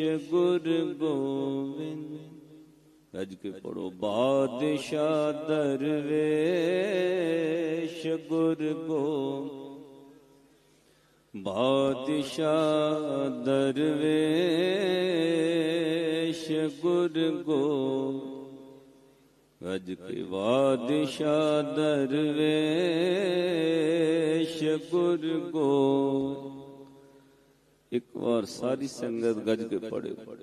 ਗੁਰ ਗੋਬਿੰਦ। ਗੱਜ ਕੇ ਪੜੋ ਬਾਦਸ਼ਾਹ ਦਰਵੇਸ਼ ਗੁਰ ਗੋਬਿੰਦ। ਬਾਦਸ਼ਾਹ ਦਰਵੇਸ਼ ਗੁਰ ਗੋਬਿੰਦ। ਗੱਜ ਕੇ ਬਾਦਸ਼ਾਹ ਦਰਵੇਸ਼ ਗੁਰ ਗੋਬਿੰਦ। ਇੱਕ ਵਾਰ ਸਾਰੀ ਸੰਗਤ ਗੱਜ ਕੇ ਪੜਿਓ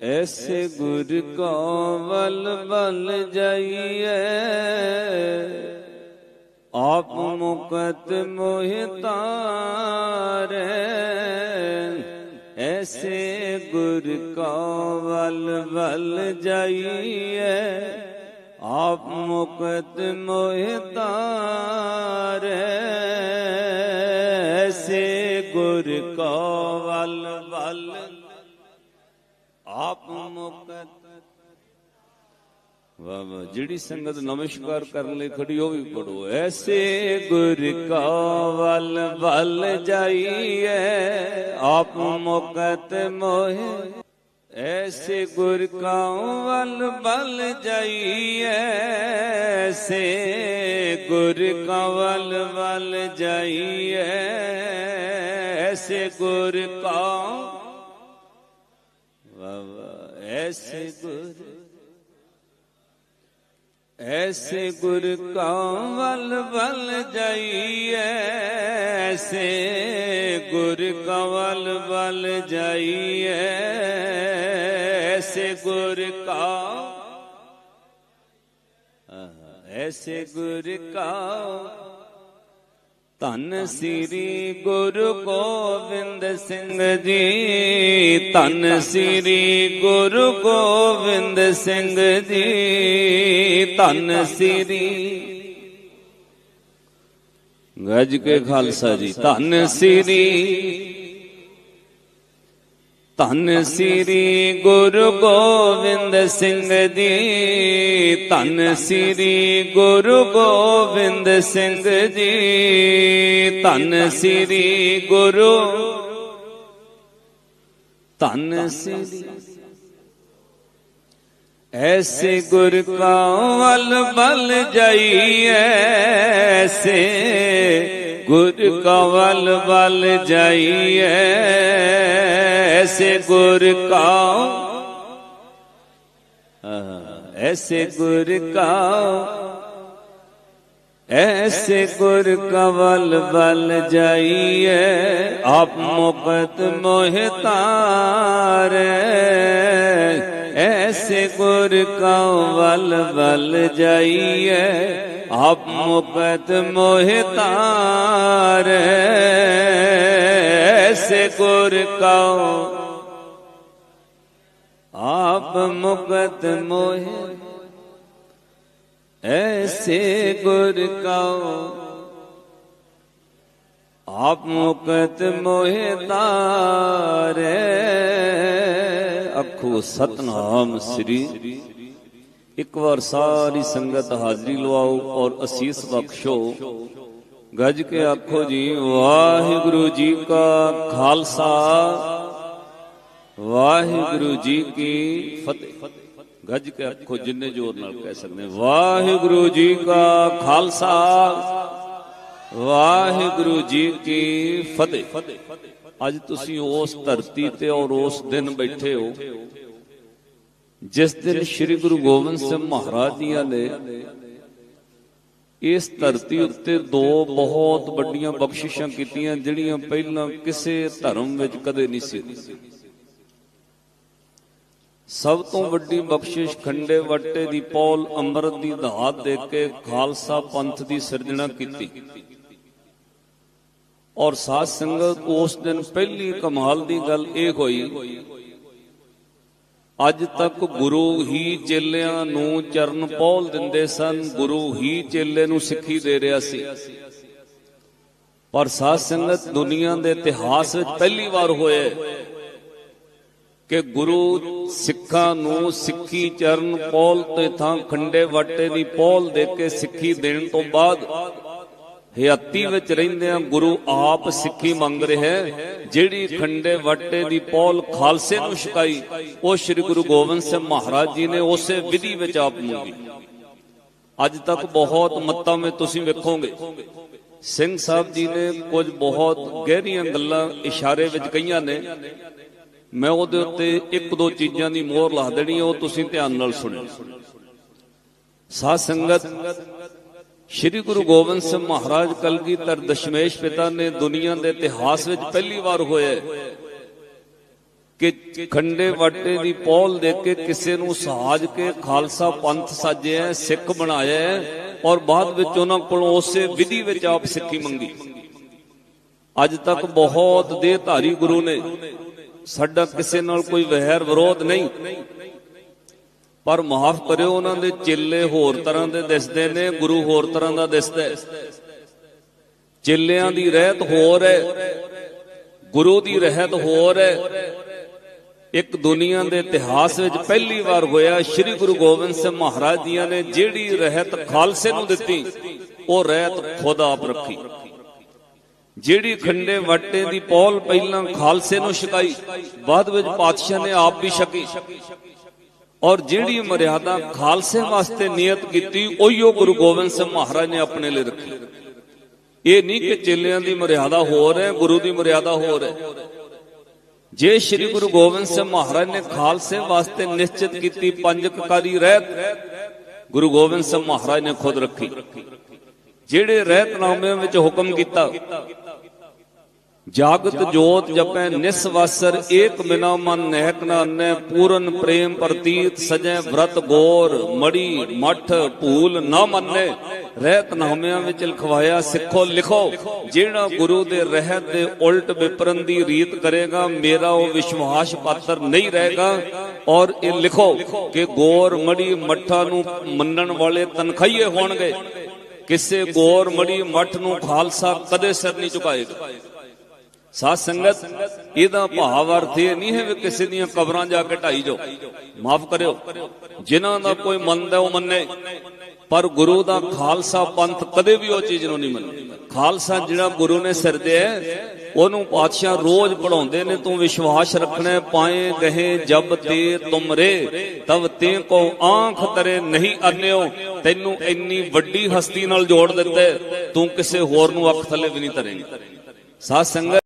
ਐਸੇ ਗੁਰ ਕਾ ਵਲ ਬਲ ਜਾਈਏ ਆਪ ਮੁਕਤ ਮੋਹਿ ਤਾਰੇ ਐਸੇ ਗੁਰ ਕਾ ਵਲ ਬਲ ਜਾਈਏ ਆਪ ਮੁਕਤ ਮੋਹਿ ਤਾਰੇ ਐਸੇ ਗੁਰ ਕਾ ਵਲ ਬਲ ਆਪ ਮੁਕਤ। ਵਾਹ ਵਾਹ, ਜਿਹੜੀ ਸੰਗਤ ਨਮਸਕਾਰ ਕਰਨ ਲਈ ਖੜੀ, ਉਹ ਵੀ ਪੜੋ ਐਸੇ ਗੁਰ ਕਾ ਵਲ ਵਲ ਜਾਈਏ ਆਪ ਮੁਕਤ ਮੋਹਿ। ਐਸੇ ਗੁਰ ਕਾ ਵਲ ਵਲ ਜਾਈਏ ਐਸੇ ਗੁਰ ਕਾ ਵਲ ਵਲ ਜਾਈਏ ਗੁਰ ਕਾ ਵਾਹ ਵਾਹ ਐਸੇ ਗੁਰ ਐਸੇ ਗੁਰ ਕਾ ਵਲ ਵਲ ਜਾਈਏ ਐਸੇ ਗੁਰ ਕਾ ਵਲ ਵਲ ਜਾਈਏ ਐਸੇ ਗੁਰ ਕਾ ਐਸੇ ਗੁਰ ਕਾ ਧੰਨ ਸ੍ਰੀ ਗੁਰੂ ਗੋਬਿੰਦ ਸਿੰਘ ਜੀ। ਧੰਨ ਸ੍ਰੀ ਗੁਰੂ ਗੋਬਿੰਦ ਸਿੰਘ ਜੀ। ਧੰਨ ਸ੍ਰੀ ਗੱਜ ਕੇ ਖਾਲਸਾ ਜੀ। ਧੰਨ ਸ੍ਰੀ ਧੰਨ ਸ੍ਰੀ ਗੁਰੂ ਗੋਬਿੰਦ ਸਿੰਘ ਜੀ, ਧੰਨ ਸ੍ਰੀ ਗੁਰੂ ਗੋਬਿੰਦ ਸਿੰਘ ਜੀ, ਧੰਨ ਸ੍ਰੀ ਗੁਰੂ, ਧੰਨ ਸ੍ਰੀ ਐਸੇ ਗੁਰ ਕਾ ਵਲ ਬਲ ਜਾਈਏ ਐਸੇ ਗੁਰ ਕਾ ਵਲ ਬਲ ਜਾਈਏ ਐਸੇ ਗੁਰ ਕਾ ਆਹ, ਐਸੇ ਗੁਰ ਕਾ ਐਸੇ ਗੁਰ ਕਾ ਵਲ ਬਲ ਜਾਈਏ ਆਪ ਮੁਕਤ ਮੋਹਿ ਤਾਰੇ ਐਸੇ ਗੁਰ ਕਾ ਵਲ ਬਲ ਜਾਈਏ ਆਪ ਮੁਕਤ ਮੋਹਿ ਤਾਰੇ ਐਸੇ ਗੁਰ ਕਾ ਆਪ ਮੁਕਤ ਮੋਹਿ, ਐਸੇ ਗੁਰ ਕਉ। ਆਪ ਮੁਕਤ ਮੋਹਿ ਤਾਰੇ ਸਤਨਾਮ ਸ੍ਰੀ ਇੱਕ ਵਾਰ ਸਾਰੀ ਸੰਗਤ ਹਾਜ਼ਰੀ ਲਵਾਓ ਔਰ ਅਸੀਸ ਬਖਸ਼ੋ ਗੱਜ ਕੇ ਆਖੋ ਜੀ, ਵਾਹਿਗੁਰੂ ਜੀ ਕਾ ਖਾਲਸਾ। ਵਾਹਿਗੁਰੂ ਜੀ ਕੀ ਫਤਿਹ। ਗੱਜ ਕੇ ਆਖੋ ਜਿੰਨੇ ਜ਼ੋਰ ਨਾਲ ਕਹਿ ਸਕਦੇ ਵਾਹਿਗੁਰੂ ਜੀ ਕਾ ਖਾਲਸਾ। ਵਾਹਿਗੁਰੂ ਜੀ ਕੀ ਫਤਿਹ। ਅੱਜ ਤੁਸੀਂ ਉਸ ਧਰਤੀ ਤੇ ਔਰ ਉਸ ਦਿਨ ਬੈਠੇ ਹੋ। ਜਿਸ ਦਿਨ ਸ੍ਰੀ ਗੁਰੂ ਗੋਬਿੰਦ ਸਿੰਘ ਮਹਾਰਾਜ ਜੀਆਂ ਨੇ ਇਸ ਧਰਤੀ ਉੱਤੇ ਦੋ ਬਹੁਤ ਵੱਡੀਆਂ ਬਖਸ਼ਿਸ਼ਾਂ ਕੀਤੀਆਂ ਜਿਹੜੀਆਂ ਪਹਿਲਾਂ ਕਿਸੇ ਧਰਮ ਵਿੱਚ ਕਦੇ ਨਹੀਂ ਸੀ। ਸਭ ਤੋਂ ਵੱਡੀ ਬਖਸ਼ਿਸ਼ ਖੰਡੇ ਵੱਟੇ ਦੀ ਪੌਲ ਅੰਮ੍ਰਿਤ ਦੀ ਦਾਤ ਦੇ ਕੇ ਖਾਲਸਾ ਪੰਥ ਦੀ ਸਿਰਜਣਾ ਕੀਤੀ। ਔਰ ਸਾਧ ਸੰਗਤ ਉਸ ਦਿਨ ਪਹਿਲੀ ਕਮਾਲ ਦੀ ਗੱਲ ਇਹ ਹੋਈ ਅੱਜ ਤੱਕ ਗੁਰੂ ਹੀ ਚੇਲਿਆਂ ਨੂੰ ਚਰਨ ਪੌਲ ਦਿੰਦੇ ਸਨ, ਗੁਰੂ ਹੀ ਚੇਲੇ ਨੂੰ ਸਿੱਖੀ ਦੇ ਰਿਹਾ ਸੀ। ਪਰ ਸਾਧ ਸੰਗਤ ਦੁਨੀਆ ਦੇ ਇਤਿਹਾਸ ਵਿੱਚ ਪਹਿਲੀ ਵਾਰ ਹੋਇਆ ਕਿ ਗੁਰੂ ਸਿੱਖਾਂ ਨੂੰ ਸਿੱਖੀ ਚਰਨ ਪੌਲ ਤੇ ਥਾਂ ਖੰਡੇ ਵਾਟੇ ਦੀ ਪੌਲ ਦੇ ਕੇ ਸਿੱਖੀ ਦੇਣ ਤੋਂ ਬਾਅਦ ਹਿਆਤੀ ਵਿੱਚ ਰਹਿੰਦਿਆਂ ਗੁਰੂ ਆਪ ਸਿੱਖੀ ਮੰਗ ਰਿਹਾ ਜਿਹੜੀ ਖੰਡੇ ਵਾਟੇ ਦੀ ਪੌਲ ਖਾਲਸੇ ਨੂੰ ਛਕਾਈ, ਉਹ ਸ੍ਰੀ ਗੁਰੂ ਗੋਬਿੰਦ ਸਿੰਘ ਮਹਾਰਾਜ ਜੀ ਨੇ ਉਸੇ ਵਿਧੀ ਵਿੱਚ ਆਪ ਮੰਗੀ ਅੱਜ ਤੱਕ ਬਹੁਤ ਮੱਤਾਂ ਵਿੱਚ ਤੁਸੀਂ ਵੇਖੋਗੇ। ਸਿੰਘ ਸਾਹਿਬ ਜੀ ਨੇ ਕੁਝ ਬਹੁਤ ਗਹਿਰੀਆਂ ਗੱਲਾਂ ਇਸ਼ਾਰੇ ਵਿੱਚ ਕਹੀਆਂ ਨੇ। ਮੈਂ ਉਹਦੇ ਉੱਤੇ ਇੱਕ ਦੋ ਚੀਜ਼ਾਂ ਦੀ ਮੋਹਰ ਲਾ ਦੇਣੀ, ਉਹ ਤੁਸੀਂ ਧਿਆਨ ਨਾਲ ਸੁਣੋ। ਸਾਧ ਸੰਗਤ ਸ਼੍ਰੀ ਗੁਰੂ ਗੋਬਿੰਦ ਸਿੰਘ ਮਹਾਰਾਜ ਕਲਗੀਧਰ ਦਸ਼ਮੇਸ਼ ਪਿਤਾ ਨੇ ਦੁਨੀਆ ਦੇ ਇਤਿਹਾਸ ਵਿੱਚ ਪਹਿਲੀ ਵਾਰ ਹੋਇਆ ਕਿ ਖੰਡੇ ਵਾਟੇ ਦੀ ਪੌਲ ਦੇ ਕੇ ਕਿਸੇ ਨੂੰ ਸਹਾਜ ਕੇ ਖਾਲਸਾ ਪੰਥ ਸਾਜਿਆ ਸਿੱਖ ਬਣਾਇਆ ਔਰ ਬਾਅਦ ਵਿੱਚ ਉਹਨਾਂ ਕੋਲੋਂ ਉਸੇ ਵਿਧੀ ਵਿੱਚ ਆਪ ਸਿੱਖੀ ਮੰਗੀ। ਅੱਜ ਤੱਕ ਬਹੁਤ ਦੇਹਧਾਰੀ ਗੁਰੂ ਨੇ। ਸਾਡਾ ਕਿਸੇ ਨਾਲ ਕੋਈ ਵਹਿਰ ਵਿਰੋਧ ਨਹੀਂ। ਪਰ ਮਾਫ ਕਰਿਓ ਉਹਨਾਂ ਦੇ ਚੇਲੇ ਹੋਰ ਤਰ੍ਹਾਂ ਦੇ ਦਿਸਦੇ ਨੇ, ਗੁਰੂ ਹੋਰ ਤਰ੍ਹਾਂ ਦਾ ਦਿਸਦਾ ਚੇਲਿਆਂ ਦੀ ਰਹਿਤ ਹੋਰ ਹੈ, ਗੁਰੂ ਦੀ ਰਹਿਤ ਹੋਰ ਹੈ। ਇੱਕ ਦੁਨੀਆ ਦੇ ਇਤਿਹਾਸ ਵਿੱਚ ਪਹਿਲੀ ਵਾਰ ਹੋਇਆ ਸ੍ਰੀ ਗੁਰੂ ਗੋਬਿੰਦ ਸਿੰਘ ਮਹਾਰਾਜ ਜੀਆਂ ਨੇ ਜਿਹੜੀ ਰਹਿਤ ਖਾਲਸੇ ਨੂੰ ਦਿੱਤੀ, ਉਹ ਰਹਿਤ ਖੁਦ ਆਪ ਰੱਖੀ। ਜਿਹੜੀ ਖੰਡੇ ਵਾਟੇ ਦੀ ਪੌਲ ਪਹਿਲਾਂ ਖਾਲਸੇ ਨੂੰ ਛਕਾਈ, ਬਾਅਦ ਵਿੱਚ ਪਾਤਸ਼ਾਹ ਨੇ ਆਪ ਵੀ ਛਕੀ। ਔਰ ਜਿਹੜੀ ਮਰਿਆਦਾ ਖਾਲਸੇ ਵਾਸਤੇ ਨਿਯਤ ਕੀਤੀ, ਉਹੀਓ ਗੁਰੂ ਗੋਬਿੰਦ ਸਿੰਘ ਮਹਾਰਾਜ ਨੇ ਆਪਣੇ ਲਈ ਰੱਖੀ। ਇਹ ਨਹੀਂ ਕਿ ਚੇਲਿਆਂ ਦੀ ਮਰਿਆਦਾ ਹੋਰ ਹੈ, ਗੁਰੂ ਦੀ ਮਰਿਆਦਾ ਹੋਰ ਹੈ। ਜੇ ਸ੍ਰੀ ਗੁਰੂ ਗੋਬਿੰਦ ਸਿੰਘ ਮਹਾਰਾਜ ਨੇ ਖਾਲਸੇ ਵਾਸਤੇ ਨਿਸ਼ਚਿਤ ਕੀਤੀ ਪੰਜ ਕਕਾਰੀ ਰਹਿਤ, ਗੁਰੂ ਗੋਬਿੰਦ ਸਿੰਘ ਮਹਾਰਾਜ ਨੇ ਖੁਦ ਰੱਖੀ। ਜਿਹੜੇ ਰਹਿਤਨਾਮਿਆਂ ਵਿੱਚ ਹੁਕਮ ਕੀਤਾ ਜਾਗਤ ਜੋਤ ਜਪੈ ਨਿਸਵਾਸਰ, ਏਕ ਬਿਨਾ ਮਨ ਨਹਿਕ ਨਾ ਅੰਨੈ, ਪੂਰਨ ਪ੍ਰੇਮ ਪ੍ਰਤੀਤ ਸਜੈ vrਤ ਗੋਰ, ਮੜੀ ਮਠ ਭੂਲ ਨਾ ਮੰਨੇ। ਰਹਿਤਨਾਮਿਆਂ ਵਿੱਚ ਲਿਖਵਾਇਆ ਸਿੱਖੋ ਲਿਖੋ, ਜਿਹੜਾ ਗੁਰੂ ਦੇ ਰਹਿਤ ਦੇ ਉਲਟ ਵਿਪਰਨ ਦੀ ਰੀਤ ਕਰੇਗਾ, ਮੇਰਾ ਉਹ ਵਿਸ਼ਵਾਸ ਪਾਤਰ ਨਹੀਂ ਰਹੇਗਾ। ਔਰ ਇਹ ਲਿਖੋ ਕਿ ਗੋਰ ਮੜੀ ਮੱਠਾਂ ਨੂੰ ਮੰਨਣ ਵਾਲੇ ਤਨਖਈਏ ਹੋਣਗੇ। ਕਿਸੇ ਗੋਰ ਮੜੀ ਮੱਠ ਨੂੰ ਖਾਲਸਾ ਕਦੇ ਸਿਰ ਨਹੀਂ ਝੁਕਾਏਗਾ। ਸਾਧ ਸੰਗਤ, ਇਹਦਾ ਭਾਵ ਅਰਥ ਇਹ ਨਹੀਂ ਹੈ ਵੀ ਕਿਸੇ ਦੀਆਂ ਕਬਰਾਂ ਜਾ ਕੇ ਢਾਈ ਜਾਓ। ਮਾਫ ਕਰਿਓ। ਜਿਨ੍ਹਾਂ ਦਾ ਕੋਈ ਮੰਨਦਾ ਉਹ ਮੰਨੇ। ਪਰ ਗੁਰੂ ਦਾ ਖਾਲਸਾ ਪੰਥ ਕਦੇ ਵੀ ਉਹ ਚੀਜ਼ ਨੂੰ ਨਹੀਂ ਮੰਨੇ ਖਾਲਸਾ ਜਿਹੜਾ ਗੁਰੂ ਨੇ ਸਿਰਜਿਆ ਉਹਨੂੰ ਪਾਤਸ਼ਾਹ ਰੋਜ਼ ਪੜਾਉਂਦੇ ਨੇ, ਤੂੰ ਵਿਸ਼ਵਾਸ ਰੱਖਣਾ, ਪਾਏ ਗਹੇ ਜਬ ਤੇ ਤੁਮਰੇ, ਤਬ ਤੇ ਕੋ ਆਂਖ ਤਰੇ ਨਹੀਂ ਅਨਿਓ, ਤੈਨੂੰ ਇੰਨੀ ਵੱਡੀ ਹਸਤੀ ਨਾਲ ਜੋੜ ਦਿੱਤੇ ਤੂੰ ਕਿਸੇ ਹੋਰ ਨੂੰ ਅੱਖ ਥੱਲੇ ਵੀ ਨਹੀਂ ਧਰੇਂਗਾ ਸਾਧ ਸੰਗਤ